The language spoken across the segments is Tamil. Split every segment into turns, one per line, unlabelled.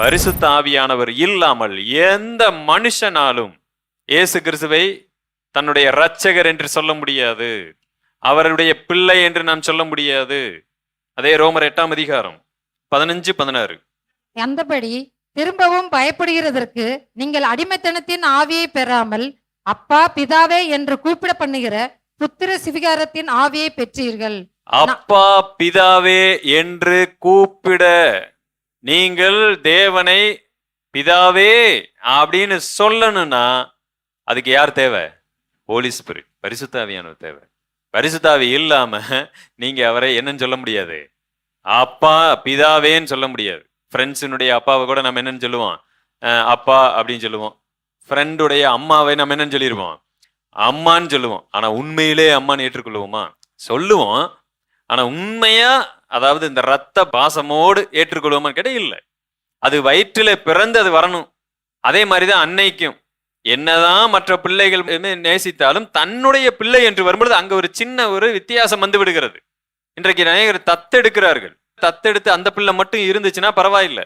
பரிசுத்த ஆவியானவர் இல்லாமல் எந்த மனுஷனாலும் இயேசு கிறிஸ்துவை தன்னுடைய இரட்சகர் என்று சொல்ல முடியாது. அவருடைய பிள்ளை என்று நாம் சொல்ல முடியாது. அதே ரோமர் எட்டாம் அதிகாரம் பதினஞ்சு பதினாறு.
அந்தபடி திரும்பவும் பயப்படுகிறதற்கு நீங்கள் அடிமைத்தனத்தின் ஆவியை பெறாமல் அப்பா பிதாவே என்று கூப்பிட பண்ணுகிற புத்திர சிவிகாரத்தின் ஆவியை பெற்றீர்கள்.
அப்பா பிதாவே என்று கூப்பிட நீங்கள் தேவனை பிதாவே அப்படின்னு சொல்லணும்னா அதுக்கு யார் தேவை? ஹோலி ஸ்பிரிட் பரிசுத்தாவியானவர் தேவை. பரிசுத்தாவி இல்லாம நீங்க அவரை என்னன்னு சொல்ல முடியாது. அப்பா பிதாவேன்னு சொல்ல முடியாது. ஃப்ரெண்ட்ஸினுடைய அப்பாவை கூட நம்ம என்னன்னு சொல்லுவோம். அப்பா அப்படின்னு சொல்லுவோம். ஃப்ரெண்டுடைய அம்மாவை நம்ம என்னன்னு சொல்லிடுவோம் அம்மான்னு சொல்லுவோம். ஆனா உண்மையிலே அம்மான்னு ஏற்றுக்கொள்வோமா? சொல்லுவோம். ஆனா உண்மையா அதாவது இந்த ரத்த பாசமோடு ஏற்றுக்கொள்வோமான்னு கேட்டா இல்லை. அது வயிற்றில் பிறந்து அது வரணும். அதே மாதிரி தான் அன்னைக்கும். என்னதான் மற்ற பிள்ளைகள் நேசித்தாலும் தன்னுடைய பிள்ளை என்று வரும்பொழுது அங்கே ஒரு சின்ன ஒரு வித்தியாசம் வந்து விடுகிறது. இன்றைக்கு அநேகர் தத்தெடுக்கிறார்கள். தத்தெடுத்து அந்த பிள்ளை மட்டும் இருந்துச்சுன்னா பரவாயில்லை.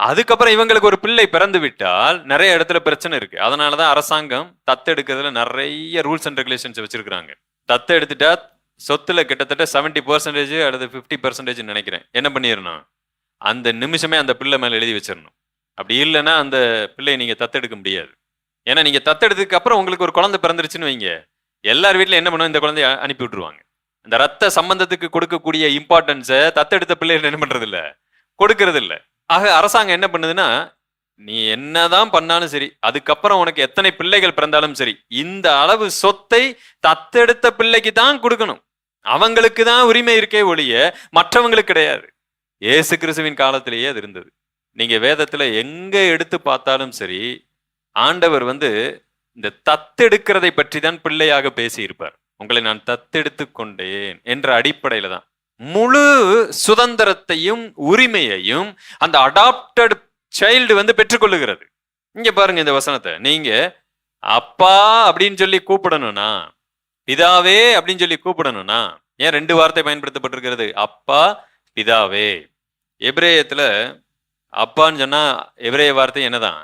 அதுக்கப்புறம் இவங்களுக்கு ஒரு பிள்ளை பிறந்து விட்டால் நிறைய இடத்துல பிரச்சனை இருக்கு. அதனாலதான் அரசாங்கம் தத்தெடுக்கிறதுல நிறைய ரூல்ஸ் அண்ட் ரெகுலேஷன்ஸ் வச்சிருக்காங்க தத்தெடுத்துட்டா சொத்துல கிட்டத்தட்ட 70% பர்சன்டேஜ் அல்லது ஃபிஃப்டி பர்சன்டேஜ் நினைக்கிறேன். என்ன பண்ணிடணும் அந்த நிமிஷமே அந்த பிள்ளை மேல எழுதி வச்சிடணும் அப்படி இல்லைன்னா அந்த பிள்ளையை நீங்க தத்தெடுக்க முடியாது. ஏன்னா நீங்க தத்தெடுத்ததுக்கு அப்புறம் உங்களுக்கு ஒரு குழந்தை பிறந்துருச்சுன்னு வைங்க. எல்லார் வீட்டில் என்ன பண்ணுவோம் இந்த குழந்தைய அனுப்பி விட்டுருவாங்க. இந்த ரத்த சம்பந்தத்துக்கு கொடுக்கக்கூடிய இம்பார்ட்டன்ஸை தத்தெடுத்த பிள்ளைகள் என்ன பண்ணுறது இல்லை கொடுக்கறது இல்லை ஆக அரசாங்கம் என்ன பண்ணுதுன்னா நீ என்னதான் பண்ணாலும் சரி அதுக்கப்புறம் உனக்கு எத்தனை பிள்ளைகள் பிறந்தாலும் சரி இந்த அளவு சொத்தை தத்தெடுத்த பிள்ளைக்கு தான் கொடுக்கணும். அவங்களுக்கு தான் உரிமை இருக்கே ஒழிய மற்றவங்களுக்கு கிடையாது. இயேசு கிறிஸ்துவின் காலத்திலேயே அது இருந்தது. நீங்க வேதத்துல எங்க எடுத்து பார்த்தாலும் சரி ஆண்டவர் வந்து இந்த தத்தெடுக்கிறதை பற்றி தான் பிள்ளையாக பேசியிருப்பார். உங்களை நான் தத்தெடுத்து கொண்டேன் என்ற அடிப்படையில தான். முழு சுதந்திரத்தையும் உரிமையையும் அந்த அடாப்டட் சைல்டு வந்து பெற்றுக்கொள்ளுகிறது. இங்க பாருங்க இந்த வசனத்தை. நீங்க அப்பா அப்படின்னு சொல்லி கூப்பிடணும்னா பிதாவே அப்படின்னு சொல்லி கூப்பிடணும்னா ஏன் ரெண்டு வார்த்தை பயன்படுத்தப்பட்டிருக்கிறது? அப்பா பிதாவே. எபிரேயத்தில் அப்பான்னு சொன்னால் எபிரேய வார்த்தை என்னதான்?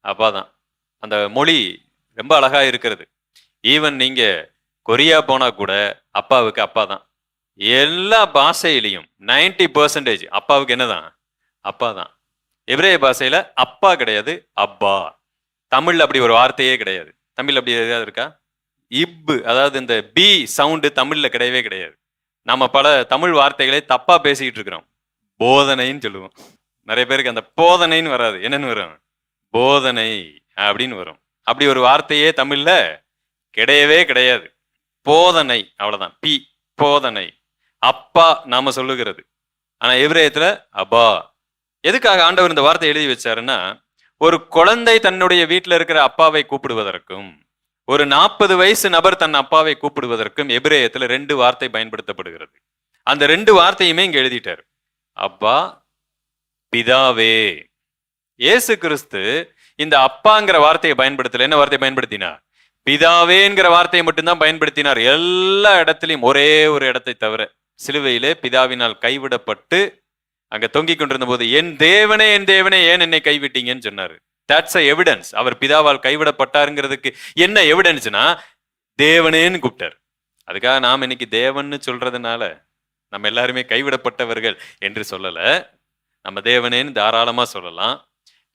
அப்பா தான். அந்த மொழி ரொம்ப அழகாக இருக்கிறது. ஈவன் நீங்கள் கொரியா போனால் கூட அப்பாவுக்கு அப்பா தான். எல்லா பாஷையிலையும் 90% பர்சன்டேஜ் அப்பாவுக்கு என்னதான்? அப்பா தான். எபிரேய பாஷையில் அப்பா கிடையாது அப்பா. தமிழில் அப்படி ஒரு வார்த்தையே கிடையாது. தமிழ் அப்படி எதாவது இருக்கா? இப்பு அதாவது இந்த பி சவுண்டு தமிழில் கிடையவே கிடையாது. நம்ம பல தமிழ் வார்த்தைகளை தப்பாக பேசிக்கிட்டு இருக்கிறோம். போதனைன்னு சொல்லுவோம். நிறைய பேருக்கு அந்த போதனைன்னு வராது. என்னன்னு வரும்? போதனை அப்படின்னு வரும். அப்படி ஒரு வார்த்தையே தமிழில் கிடையவே கிடையாது. போதனை அவ்வளோதான் பி போதனை. அப்பா நாம சொல்லுகிறது. ஆனால் எவ்ரேயத்தில் அப்பா. எதுக்காக ஆண்டவர் இந்த வார்த்தை எழுதி வச்சாருன்னா ஒரு குழந்தை தன்னுடைய வீட்டில் இருக்கிற அப்பாவை கூப்பிடுவதற்கும் ஒரு நாற்பது வயசு நபர் தன் அப்பாவை கூப்பிடுவதற்கும் எபிரேயத்தில் ரெண்டு வார்த்தை பயன்படுத்தப்படுகிறது. அந்த ரெண்டு வார்த்தையுமே இங்க எழுதிட்டார். அப்பா பிதாவே. இயேசு கிறிஸ்து இந்த அப்பாங்கிற வார்த்தையை பயன்படுத்தல. என்ன வார்த்தையை பயன்படுத்தினார்? பிதாவேங்கிற வார்த்தையை மட்டும்தான் பயன்படுத்தினார். எல்லா இடத்துலையும் ஒரே ஒரு இடத்தை தவிர சிலுவையிலே பிதாவினால் கைவிடப்பட்டு அங்க தொங்கிக் கொண்டிருந்த போது என் தேவனே என் தேவனே ஏன் என்னை கைவிட்டீங்கன்னு சொன்னாரு. தட்ஸ் அ எவிடன்ஸ் அவர் பிதாவால் கைவிடப்பட்டாருங்கிறதுக்கு என்ன எவிடன்ஸ்னா தேவனேன்னு கூப்பிட்டார். அதுக்காக நாம் இன்னைக்கு தேவன்னு சொல்றதுனால நம்ம எல்லாருமே கைவிடப்பட்டவர்கள் என்று சொல்லல. நம்ம தேவனேன்னு தாராளமா சொல்லலாம்.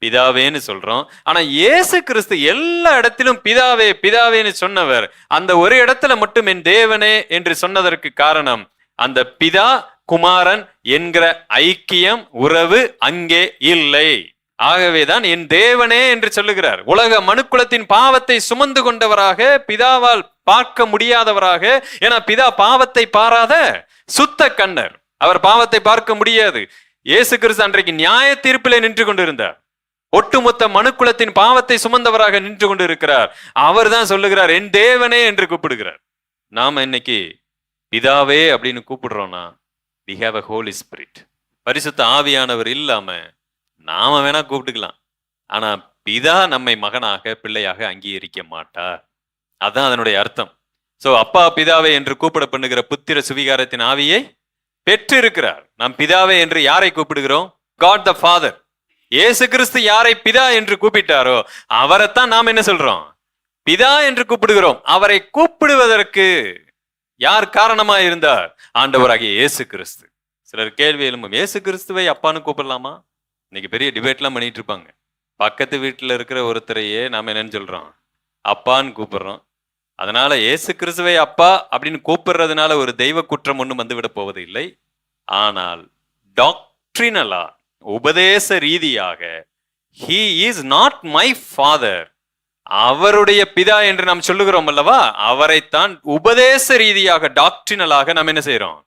பிதாவேன்னு சொல்றோம். ஆனா இயேசு கிறிஸ்து எல்லா இடத்திலும் பிதாவே பிதாவேன்னு சொன்னவர் அந்த ஒரு இடத்துல மட்டும் என் தேவனே என்று சொன்னதற்கு காரணம் அந்த பிதா குமாரன் என்கிற ஐக்கியம் உறவு அங்கே இல்லை. ஆகவேதான் என் தேவனே என்று சொல்லுகிறார். உலக மனுக்குலத்தின் பாவத்தை சுமந்து கொண்டவராக பிதாவால் பார்க்க முடியாதவராக ஏன்னா பிதா பாவத்தை பாராத சுத்த கண்ணர். அவர் பாவத்தை பார்க்க முடியாது. இயேசு கிறிஸ்து அன்றைக்கு நியாய தீர்ப்பிலே நின்று கொண்டிருந்தார். ஒட்டுமொத்த மனுக்குலத்தின் பாவத்தை சுமந்தவராக நின்று கொண்டு இருக்கிறார் அவர் தான் சொல்லுகிறார் என் தேவனே என்று கூப்பிடுகிறார். நாம இன்னைக்கு பிதாவே அப்படின்னு கூப்பிடுறோம்னா we have a holy spirit பரிசுத்த ஆவியானவர் இல்லாம நாம வேணா கூப்பிட்டுக்கலாம். ஆனா பிதா நம்மை மகனாக பிள்ளையாக அங்கீகரிக்க மாட்டார். அதான் அதனுடைய அர்த்தம். சோ அப்பா பிதாவை என்று கூப்பிட பண்ணுகிற புத்திர சுவிகாரத்தின் ஆவியை பெற்றிருக்கிறார். நாம் பிதாவை என்று யாரை கூப்பிடுகிறோம்? காட் த ஃபாதர் இயேசு கிறிஸ்து யாரை பிதா என்று கூப்பிட்டாரோ அவரைத்தான் நாம் என்ன சொல்றோம்? பிதா என்று கூப்பிடுகிறோம். அவரை கூப்பிடுவதற்கு யார் காரணமா இருந்தார்? ஆண்டவராகிய இயேசு கிறிஸ்து. சிலர் கேள்வி எழும்பும் இயேசு கிறிஸ்துவை அப்பான்னு கூப்பிடலாமா? இன்னைக்கு பெரிய டிபேட்லாம் பண்ணிட்டு இருப்பாங்க. பக்கத்து வீட்டில் இருக்கிற ஒருத்தரையே நாம் என்னன்னு சொல்றோம் அப்பான்னு கூப்பிடுறோம். அதனால இயேசு கிறிஸ்துவை அப்பா அப்படின்னு கூப்பிடுறதுனால ஒரு தெய்வ குற்றம் ஒன்றும் வந்துவிட போவது இல்லை. ஆனால் டாக்ட்ரினலா உபதேச ரீதியாக he is not my father அவருடைய பிதா என்று நாம் சொல்லுகிறோம் அல்லவா? அவரைத்தான் உபதேச ரீதியாக டாக்ட்ரினலாக நாம் என்ன செய்யறோம்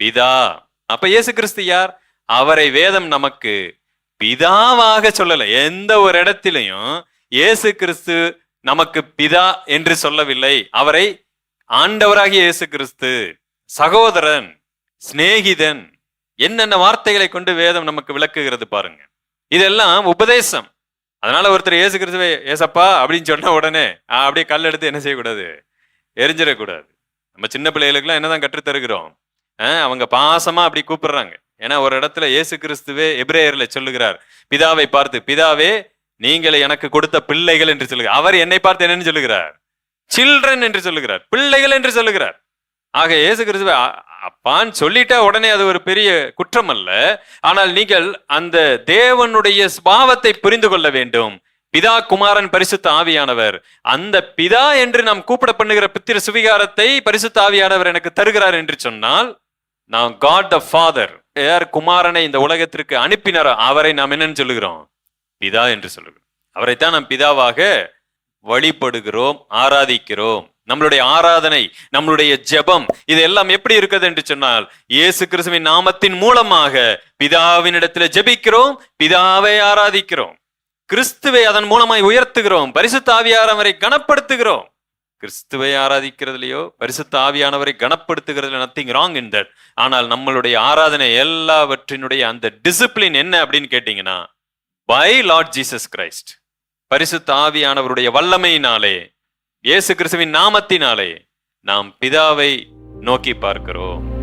பிதா. அப்ப இயேசு கிறிஸ்து யார்? அவரை வேதம் நமக்கு பிதாவாக சொல்லல. எந்த ஒரு இடத்திலையும் இயேசு கிறிஸ்து நமக்கு பிதா என்று சொல்லவில்லை. அவரை ஆண்டவராகிய இயேசு கிறிஸ்து சகோதரன் சிநேகிதன் என்னென்ன வார்த்தைகளை கொண்டு வேதம் நமக்கு விளக்குகிறது பாருங்க. இதெல்லாம் உபதேசம். அதனால ஒருத்தர் ஏசு கிறிஸ்துவே ஏசப்பா அப்படின்னு சொன்ன உடனே ஆ, அப்படியே கல் எடுத்து என்ன செய்யக்கூடாது? எரிஞ்சிடக்கூடாது. நம்ம சின்ன பிள்ளைகளுக்குலாம் என்னதான் கற்றுத்தருகிறோம் ஆ, அவங்க பாசமா அப்படி கூப்பிடுறாங்க. ஏன்னா ஒரு இடத்துல இயேசு கிறிஸ்துவே எப்ரேயர்ல சொல்லுகிறார் பிதாவை பார்த்து பிதாவே நீங்கள் எனக்கு கொடுத்த பிள்ளைகள் என்று சொல்லுகிறார் அவர் என்னை பார்த்து என்னன்னு சொல்லுகிறார்? சில்ட்ரன் என்று சொல்லுகிறார். பிள்ளைகள் என்று சொல்லுகிறார். ஆக இயேசு கிறிஸ்துவை அப்பான்னு சொல்லிட்டா உடனே அது ஒரு பெரிய குற்றம் அல்ல ஆனால் நீங்கள் அந்த தேவனுடைய ஸ்பாவத்தை புரிந்து கொள்ள வேண்டும். பிதா குமாரன் பரிசுத்த ஆவியானவர். அந்த பிதா என்று நாம் கூப்பிட பண்ணுகிற பித்திர சுவிகாரத்தை பரிசுத்த ஆவியானவர் எனக்கு தருகிறார் என்று சொன்னால் நாம் காட் த ஃபாதர் யார் குமாரனை இந்த உலகத்திற்கு அனுப்பினாரோ? அவரை நாம் என்னன்னு சொல்லுகிறோம்? பிதா என்று சொல்லுகிறோம். அவரைத்தான் நாம் பிதாவாக வழிபடுகிறோம் ஆராதிக்கிறோம். நம்மளுடைய ஆராதனை நம்மளுடைய ஜெபம் இது எல்லாம் எப்படி இருக்குது என்று சொன்னால் இயேசு கிறிஸ்துவின் நாமத்தின் மூலமாக பிதாவினிடத்தில் ஜெபிக்கிறோம் பிதாவை ஆராதிக்கிறோம். கிறிஸ்துவை அதன் மூலமாய் உயர்த்துகிறோம் பரிசுத்த ஆவியானவரை கனப்படுத்துகிறோம். கிறிஸ்துவை ஆராதிக்கிறதுலையோ பரிசுத்த ஆவியானவரை கனப்படுத்துகிறதுல நத்திங் ராங் இன் தட் ஆனால் நம்மளுடைய ஆராதனை எல்லாவற்றினுடைய அந்த டிசிப்ளின் என்ன அப்படின்னு கேட்டீங்கன்னா பை லார்ட் ஜீசஸ் கிரைஸ்ட் பரிசுத்த ஆவியானவருடைய வல்லமையினாலே இயேசு கிறிஸ்துவின் நாமத்தினாலே நாம் பிதாவை நோக்கி பார்க்கிறோம்.